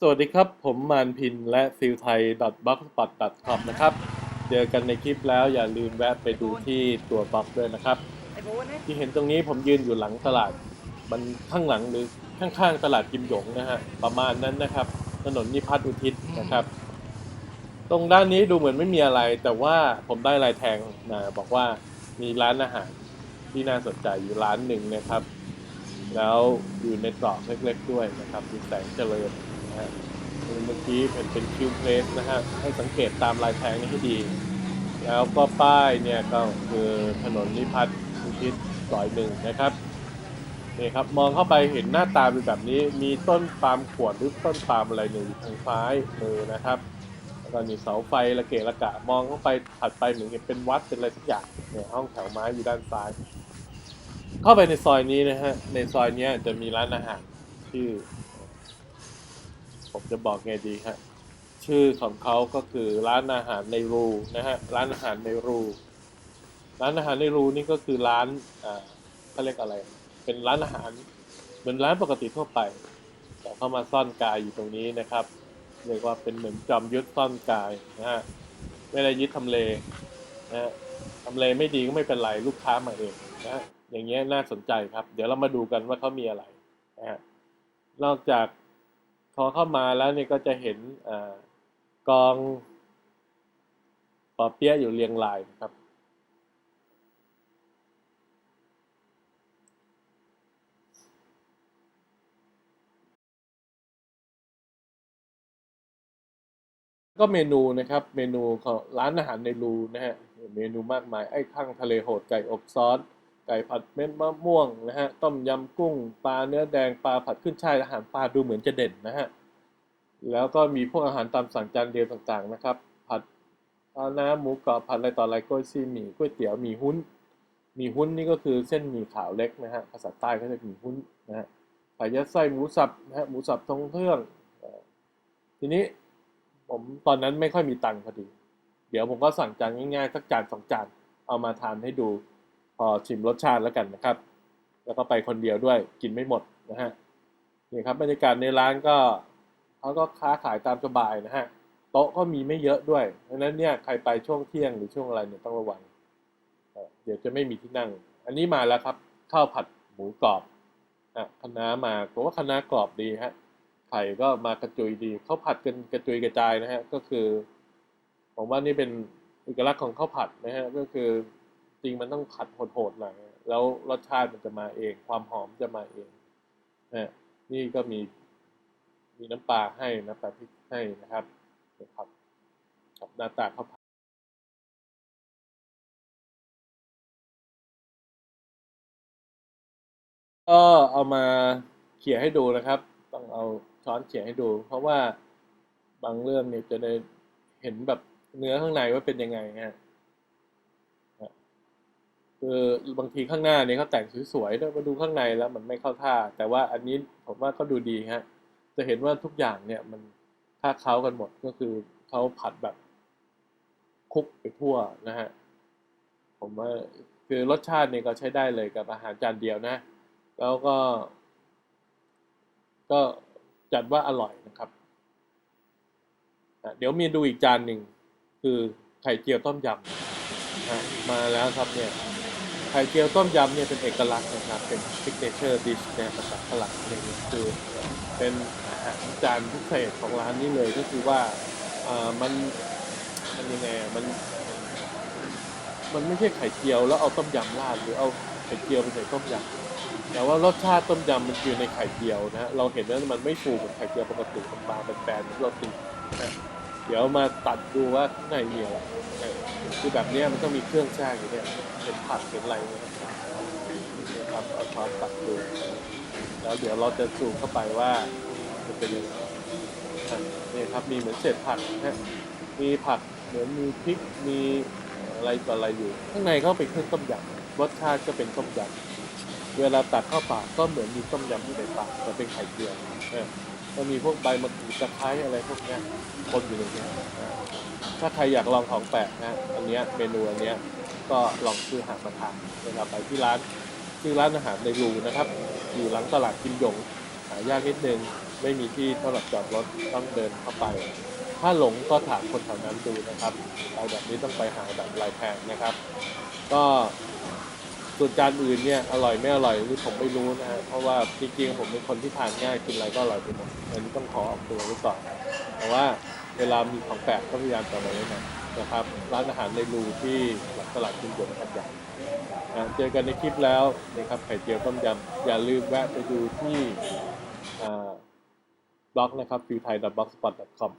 สวัสดีครับ ผมมานพินและฟิลไทย b l o g s p o t c o m นะครับ เจอกันในคลิปแล้วอย่าลืมแวะไปดูที่ตัวบล็อกด้วยนะครับ ที่เห็นตรงนี้ผมยืนอยู่หลังตลาด มันข้างหลังหรือข้างๆตลาดกิมหยงนะฮะ ประมาณนั้นนะครับ ถนนนิพัฒน์อุทิศนะครับ ตรงด้านนี้ดูเหมือนไม่มีอะไร แต่ว่าผมได้ลายแทงมาบอกว่ามีร้านอาหารที่น่าสนใจอยู่ร้านหนึ่งนะครับ แล้วอยู่ในตรอกเล็กๆด้วยนะครับมีแสงเจริญ นะฮะเมื่อกี้เห็นเป็นคิวเพลสนะฮะให้สังเกตตามลายแทงนี้ให้ดี แล้วก็ป้ายเนี่ยก็คือถนนนิพัฒน์อุทิศซอยหนึ่งนะครับนี่ครับมองเข้าไปเห็นหน้าตาเป็นแบบนี้มีต้นปาล์มขวดหรือต้นปาล์มอะไรหนึ่งทางซ้ายมือนะครับแล้วก็มีเสาไฟระเกะระกะ มองเข้าไปถัดไปเหมือนเป็นวัดเป็นอะไรสักอย่างเนี่ยห้องแถวไม้อยู่ด้านซ้าย เข้าไปในซอยนี้นะฮะในซอยนี้จะมีร้านอาหารชื่อ ผมจะบอกไงดีฮะชื่อของเขาก็คือร้านอาหารในรูนะฮะร้านอาหารในรู ร้านอาหารในรูนี่ก็คือร้านอ่าเขาเรียกอะไร เป็นร้านอาหารเหมือนร้านปกติทั่วไป แต่เข้ามาซ่อนกายอยู่ตรงนี้นะครับเรียกว่าเป็นเหมือนจอมยุทธซ่อนกายนะฮะไม่ได้ยึดทำเลนะฮะทำเลไม่ดีก็ไม่เป็นไรลูกค้ามาเองนะฮะอย่างเงี้ยน่าสนใจครับ เดี๋ยวเรามาดูกันว่าเขามีอะไรนะฮะนอกจาก พอเข้ามาแล้วเนี่ยก็จะเห็นอกองปอเปี๊ยะอยู่เรียงรายนะครับ ก็เมนูนะครับ เมนูของร้านอาหารในรูนะฮะ เมนูมากมาย ไอ้ข้างทะเลโหดไก่อบซอส ไก่ผัดเม็ดมะม่วงนะฮะต้มยำกุ้งปลาเนื้อแดงปลาผัดขึ้นช่ายอาหารปลาดูเหมือนจะเด่นนะฮะแล้วก็มีพวกอาหารตามสั่งจานเดียวต่างๆนะครับ ผัดปลาน้ำหมูกรอบผัดอะไรต่ออะไรกล้วยซีหมี่ก๋วยเตี๋ยวหมี่หุ้นหมี่หุ้นนี่ก็คือเส้นหมี่ขาวเล็กนะฮะภาษาใต้เขาเรียกหมี่หุ้นนะฮะไข่ยัดไส้หมูสับนะฮะหมูสับทงเครื่องทีนี้ผมตอนนั้นไม่ค่อยมีตังค์พอดี เดี๋ยวผมก็สั่งจานง่ายๆสักจานสองจานเอามาทานให้ดู พอชิมรสชาติแล้วกันนะครับ แล้วก็ไปคนเดียวด้วยกินไม่หมดนะฮะนี่ครับบรรยากาศในร้านก็เขาก็ค้าขายตามสบายนะฮะโต๊ะก็มีไม่เยอะด้วยดังนั้นเนี่ยใครไปช่วงเที่ยงหรือช่วงอะไรเนี่ยต้องระวังเเดี๋ยวจะไม่มีที่นั่ง อันนี้มาแล้วครับข้าวผัดหมูกรอบอะคะน้ามาผมว่าคะน้ากรอบดีฮะไข่ก็มากระจุยดีเขาผัดกันกระจุยกระจายนะฮะก็คือ ผมว่านี่เป็นเอกลักษณ์ของข้าวผัดนะฮะก็คือ ริงมันต้องผัดโหดๆหน่อยแล้วรสชาติมันจะมาเอง ความหอมจะมาเองนะนี่ก็มีมีน้ำปลาให้น้ำปลาพริกให้นะครับนะครับกับหน้าตาข้าวผัดก็เอามาเขี่ยให้ดูนะครับ ต้องเอาช้อนเขี่ยให้ดู เพราะว่าบางเรื่องเนี่ยจะได้เห็นแบบเนื้อข้างในว่าเป็นยังไงฮะ คือบางทีข้างหน้าเนี่ยเขาแต่งสวยๆด้วมาดูข้างในแล้วมันไม่เข้าท่า แต่ว่าอันนี้ผมว่าก็ดูดีฮะจะเห็นว่าทุกอย่างเนี่ยมันค่าเค้ากันหมดก็คือเขาผัดแบบคุกไปทั่วนะฮะผมว่าคือรสชาติเนี่ยก็ใช้ได้เลยกับอาหารจานเดียวนะ แล้วก็ ก็จัดว่าอร่อยนะครับเดี๋ยวมีดูอีกจานหนึ่งคือไข่เจียวต้มยำมาแล้วครับเนี่ย ไข่เจียวต้มยำเนี่ยเป็นเอกลักษณ์นะครับ เป็น signature dish ในภาษาฝรั่งเนี่ยคือเป็นอาหารจานพิเศษของร้านนี้เลยก็คือว่าอ่ามันมันยังไงอะมัน มันไม่ใช่ไข่เจียวแล้วเอาต้มยำราดหรือเอาไข่เจียวไปใส่ต้มยำแต่ว่ารสชาติต้มยำมันอยู่ในไข่เจียวนะฮะเราเห็นว่ามันไม่ฟูเหมือนไข่เจียวปกติมันบางเป็นแบนๆเหมือนโรตีนะเดี๋ยวมาตัดดูว่าข้างในมีอะไรเคือแบบนี้มันต้องมีเครื่องแช่อยู่เนี่ยเป็นผัดเป็นอะไรเนี่ยนะครับเอาช้อนตัดดูแล้วเดี๋ยวเราจะซูมเข้าไปว่าจะเป็นยังไงนี่ครับมีเหมือนเศษผักนะฮะมีผักเหมือนมีพริกมีอะไรต่ออะไรอยู่ ข้างในก็เป็นเครื่องต้มยำรสชาติก็เป็นต้มยำเวลาตักเข้าปากก็เหมือนมีต้มยำที่ในปากแต่เป็นไข่เจียวเออ ก็มีพวกใบมะกรูดตะไคร้อะไรพวกเนี้ยคนอยู่ในเนี้ยถ้าใครอยากลองของแปลกนะอันเนี้ยเมนูอันเนี้ยก็ลองซื้อหามาทานเวลาไปที่ร้านชื่อร้านอาหารในรูนะครับ อยู่หลังตลาดกิมหยงหายากนิดนึงไม่มีที่สำหรับจอดรถต้องเดินเข้าไป ถ้าหลงก็ถามคนแถวนั้นดูนะครับไปแบบนี้ต้องไปหาแบบลายแพงนะครับ ก็ ส่วนจานอื่นเนี่ยอร่อยไม่อร่อยนี่ผมไม่รู้นะฮะเพราะว่าจริงๆผมเป็นคนที่ทานง่ายกินอะไรก็อร่อยไปหมดอันนี้ต้องขอออกตัวไว้ก่อนแต่ว่าเวลามีของแปลกก็พยายามจะไว้นะนะครับร้านอาหารในรูที่หลังตลาดคุณหยวนกันใหญ่อ่าเจอกันในคลิปแล้วนะครับไข่เจียวต้มยำอย่าลืมแวะไปดูที่บล็อกนะครับ f i w t h a i b l o g s p o t c o m